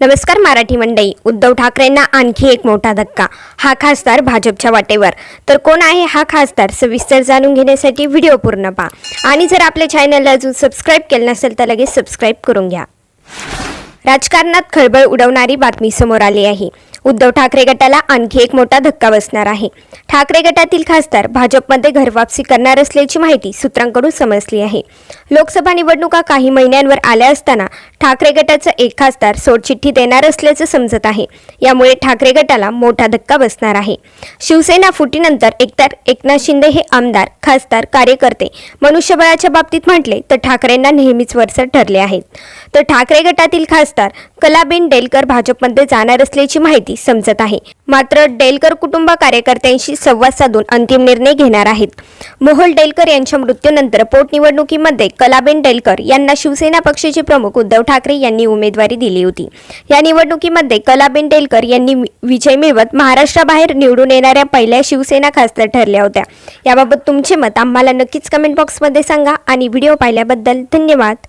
नमस्कार मराठी मंडई उद्धव ठाकरेंना आणखी एक मोठा धक्का. हा खासदार भाजपच्या वाटेवर. तर कोण आहे हा खासदार सविस्तर जाणून घेण्यासाठी व्हिडिओ पूर्ण पहा. आणि जर आपल्या चॅनलला अजून सबस्क्राईब केलं नसेल तर लगेच सबस्क्राईब करून घ्या. राजकारणात खळबळ उडवणारी बातमी समोर आली आहे. उद्धव ठाकरे गटाला आणखी एक मोठा धक्का बसणार आहे. ठाकरे गटातील खासदार भाजपमध्ये घरवापसी करणार असल्याची माहिती सूत्रांकडून समजली आहे. लोकसभा निवडणुका काही महिन्यांवर आल्या असताना ठाकरे गटाचा एक खासदार सोडचिठ्ठी देणार असल्याचं समजत आहे. यामुळे ठाकरे गटाला मोठा धक्का बसणार आहे. शिवसेना फुटीनंतर एकतर एकनाथ शिंदे हे आमदार खासदार कार्यकर्ते मनुष्यबळाच्या बाबतीत म्हटले तर ठाकरेंना नेहमीच वरसर ठरले आहेत. तर ठाकरे गटातील खासदार कलाबेन डेलकर भाजपमध्ये जाणार असल्याची माहिती समजत आहे. मात्र डेलकर कुटुंब कार्यकर्त्यांशी संवाद साधून अंतिम निर्णय घेणार आहेत. मोहोल डेलकर यांच्या मृत्यूनंतर पोटनिवडणुकीमध्ये कलाबेन डेलकर यांना शिवसेना पक्षाचे प्रमुख उद्धव ठाकरे यांनी उमेदवारी दिली होती. या निवडणुकीमध्ये कलाबेन डेलकर यांनी विजय मिळवत महाराष्ट्राबाहेर निवडून येणाऱ्या पहिल्या शिवसेना खासदार ठरल्या होत्या. याबाबत तुमचे मत आम्हाला नक्कीच कमेंट बॉक्समध्ये सांगा आणि व्हिडिओ पाहिल्याबद्दल धन्यवाद.